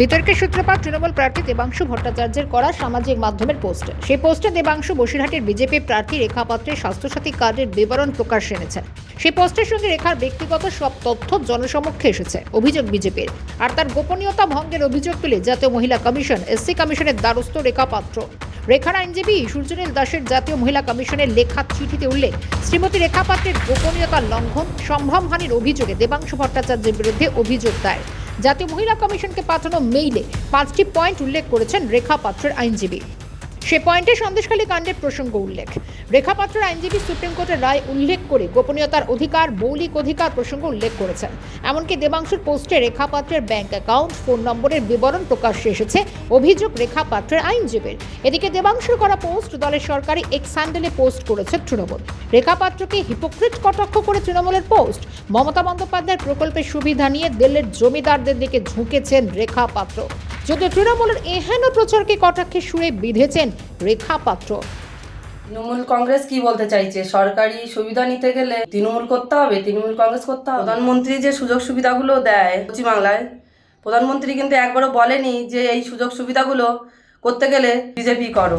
বিতর্কের সূত্রপাত তৃণমূল প্রার্থী দেবাংশু ভট্টাচার্যের করা সামাজিক মাধ্যমের পোস্ট। সেই পোস্টে দেবাংশু বসিরহাটের বিজেপি প্রার্থী রেখা পাত্রের স্বাস্থ্যসাথী কার্ডের বিবরণ প্রকাশ এনেছে। সেই পোস্টের সঙ্গে রেখার ব্যক্তিগত সব তথ্য জনসমক্ষে এসেছে অভিযোগ বিজেপির। আর তার গোপনীয়তা ভঙ্গের অভিযোগ তুলে জাতীয় মহিলা কমিশন, এসসি কমিশনের দ্বারস্থ রেখা পাত্র। রেখার আইনজীবী সূর্যনীল দাসের জাতীয় মহিলা কমিশনের লেখা চিঠিতে উল্লেখ, শ্রীমতী রেখা পাত্রের গোপনীয়তার লঙ্ঘন সম্ভ্রমহানির অভিযোগে দেবাংশু ভট্টাচার্যের বিরুদ্ধে অভিযোগ দায়ের। জাতীয় মহিলা কমিশনকে পাঠানো মেইলে পাঁচটি পয়েন্ট উল্লেখ করেছেন রেখা পাত্রের আইনজীবী। সে পয়েন্টে সন্দেশখালী কাণ্ডের প্রসঙ্গ উল্লেখ। রেখা পাত্রের আইনজীবী সুপ্রিম কোর্টের রায় উল্লেখ করে গোপনীয়তার অধিকার, মৌলিক অধিকার প্রসঙ্গ উল্লেখ করেছেন। এমনকি দেবাংশুর পোস্টে রেখা পাত্রের ব্যাংক অ্যাকাউন্ট, ফোন নম্বরের বিবরণ প্রকাশ্যে এসেছে। অভিযোগ রেখা পাত্রের আইনজীবীর। এদিকে দেবাংশুর করা পোস্ট দলের সরকারি এক্স হ্যান্ডেলে পোস্ট করেছে তৃণমূল। রেখা পাত্রকে হিপোক্রিট কটাক্ষ করে তৃণমূলের পোস্ট। মমতা বন্দ্যোপাধ্যায়ের প্রকল্পের সুবিধা নিয়ে দিল্লির জমিদারদের দিকে ঝুঁকেছেন রেখা পাত্র যদিও তৃণমূলের এহেন প্রচারকে কটাক্ষে সুরে বিঁধেছেন রেখা পাত্র তৃণমূল কংগ্রেস কি বলতে চাইছে? সরকারি সুবিধা নিতে গেলে তৃণমূল করতে হবে, তৃণমূল কংগ্রেস করতে হবে। প্রধানমন্ত্রী যে সুযোগ সুবিধাগুলো দেয় পশ্চিমবাংলায়, প্রধানমন্ত্রী কিন্তু একবারও বলেনি যে এই সুযোগ সুবিধাগুলো করতে গেলে বিজেপি করো।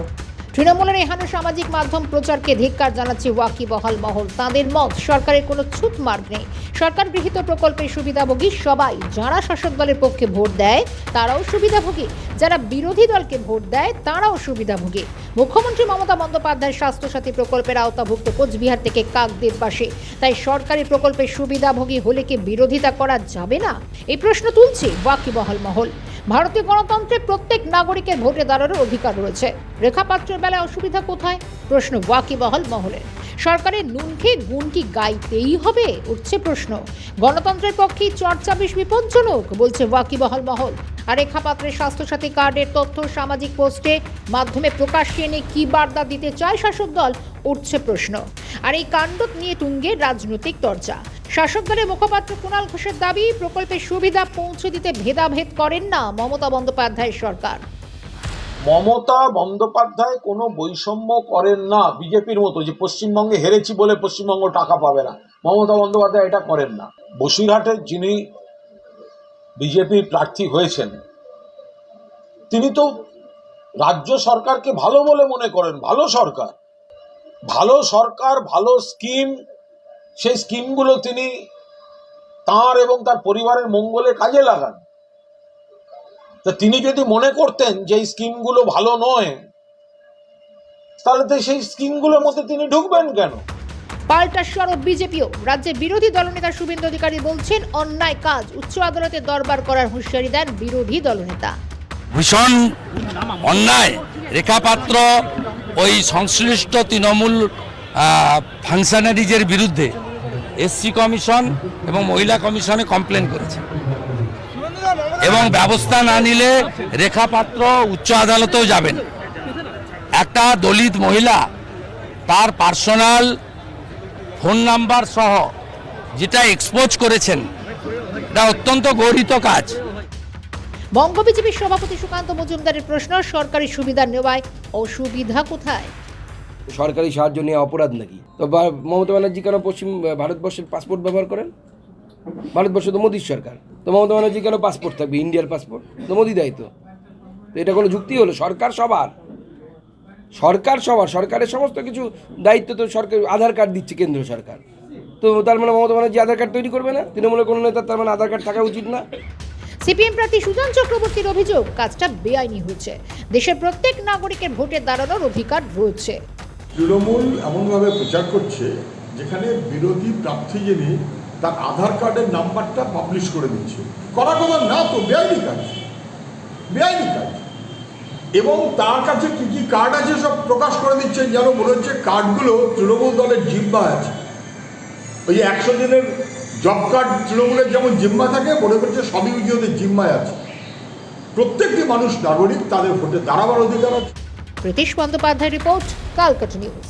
তৃণমূলের এহানো সামাজিক মাধ্যম প্রচারকে ধিক্কার জানাচ্ছে ওয়াকি বহাল মহল। তাদের মত, সরকারের কোনো ছুট মার্গ নেই। সরকার গৃহীত প্রকল্পের সুবিধাভোগী সবাই, যারা শাসক দলের পক্ষে ভোট দেয়, তারাও সুবিধাভোগী। যারা বিরোধী দলকে ভোট দেয়, তারাও সুবিধাভোগী। মুখ্যমন্ত্রী মমতা বন্দ্যোপাধ্যায়ের স্বাস্থ্যসাথী প্রকল্পের আওতাভুক্ত কোচবিহার থেকে কাকদের পাশে তাই সরকারি প্রকল্পের সুবিধাভোগী হলে কি বিরোধিতা করা যাবে না? এই প্রশ্ন তুলছে ওয়াকিবহাল মহল। ভারতীয় গণতন্ত্রে প্রত্যেক নাগরিকের ভোটে দাঁড়ানোর অধিকার রয়েছে। রেখাপাত্রের বেলায় অসুবিধা কোথায়? প্রশ্ন ওয়াকিবহাল মহলের সরকারের নুন খেয়ে গুণ কি গাইতেই হবে, উঠছে প্রশ্ন। গণতন্ত্রের পক্ষে চর্চা বেশ বিপজ্জনক, বলছে ওয়াকিবহাল মহল। আর রেখাপাত্রের স্বাস্থ্যসাথী কার্ডের তথ্য সামাজিক পোস্টে মাধ্যমে প্রকাশ্যে এনে কি বার্তা দিতে চায় শাসক দল, উঠছে প্রশ্ন। আর এই কাণ্ড নিয়ে তুঙ্গে রাজনৈতিক চর্চা শাসক দলের মুখপাত্র কুণাল ঘোষের দাবি, প্রকল্পের সুবিধা পৌঁছে দিতে ভেদাভেদ করেন না মমতা বন্দ্যোপাধ্যায়ের সরকার। মমতা বন্দ্যোপাধ্যায় কোনো বৈষম্য করেন না বিজেপির মতো যে পশ্চিমবঙ্গে হেরেছি বলে পশ্চিমবঙ্গ টাকা পাবে না। মমতা বন্দ্যোপাধ্যায় এটা করেন না। বসিরহাটের যিনি বিজেপির প্রার্থী হয়েছেন, তিনি তো রাজ্য সরকারকে ভালো বলে মনে করেন, ভালো সরকার। ভালো সরকার, ভালো স্কিম সেই স্কিমগুলো তিনি তার এবং তার পরিবারের মঙ্গলে কাজে লাগান। তা তিনি যদি মনে করতেন যে এই স্কিমগুলো ভালো নয় তাহলে তো সেই স্কিমগুলোর মধ্যে তিনি ঢুকবেন কেন? পাল্টা সরব বিজেপিও রাজ্যের বিরোধী দলনেতা শুভেন্দু অধিকারী বলছেন অন্যায় কাজ উচ্চ আদালতে দরবার করার হুঁশিয়ারি দেন বিরোধী দলনেতা। ভীষণ অন্যায়। রেখাপাত্র ওই সংশ্লিষ্ট তৃণমূল ফাংশনারিজের বিরুদ্ধে এসসি কমিশন এবং মহিলা কমিশনে কমপ্লেন করেছে। এবং ব্যবস্থা না নিলে রেখাপাত্র উচ্চ আদালতেও যাবেন একটা দলিত মহিলা, তার পার্সোনাল ফোন নাম্বার সহ যেটা এক্সপোজ করেছেন, এটা অত্যন্ত গৌরিত কাজ। বঙ্গ বিজেপির সভাপতি সুকান্ত মজুমদারের প্রশ্ন, সরকারি সুবিধা নেওয়ায় অসুবিধা কোথায়? সরকারি সাহায্য নিয়ে অপরাধ নাকি? তো মমতা ব্যানার্জি কেন পশ্চিম ভারতবর্ষের পাসপোর্ট ব্যবহার করেন? ভারতবর্ষ তো মোদীর সরকার। তো মমতা ব্যানার্জি কেন পাসপোর্ট থাকবে ইন্ডিয়ার পাসপোর্ট তো মোদি দায়িত্ব তো। এটা কোনো যুক্তি হলো? সরকার সবার। সরকার সবার, সরকারের সমস্ত কিছু দায়িত্ব তো সরকার, আধার কার্ড দিচ্ছে কেন্দ্র সরকার। তো তার মানে মমতা ব্যানার্জি আধার কার্ড তৈরি করবে না? তৃণমূলের কোনো নেতার তার মানে আধার কার্ড থাকা উচিত না? সিপিএম প্রার্থী সুজন চক্রবর্তীর অভিযোগ, কাজটা বেআইনি হয়েছে। দেশের প্রত্যেক নাগরিকের ভোটে দাঁড়ানোর অধিকার রয়েছে। তৃণমূল এমনভাবে প্রচার করছে যেখানে বিরোধী প্রার্থী যিনি, তার আধার কার্ডের নাম্বারটা পাবলিশ করে দিচ্ছে। করা কথা না তো, বেআইনি কাজ। বেআইনি কাজ। এবং তার কাছে কি কি কার্ড আছে সব প্রকাশ করে দিচ্ছেন যেন মনে হচ্ছে কার্ডগুলো তৃণমূল দলের জিম্মা আছে। ওই একশো দিনের জব কার্ড তৃণমূলের যেমন জিম্মা থাকে, মনে করছে সবই ওদের জিম্মায় আছে। প্রত্যেকটি মানুষ নাগরিক, তাদের ভোটে দাঁড়াবার অধিকার আছে। Pritish Bandyopadhyay report Calcutta news.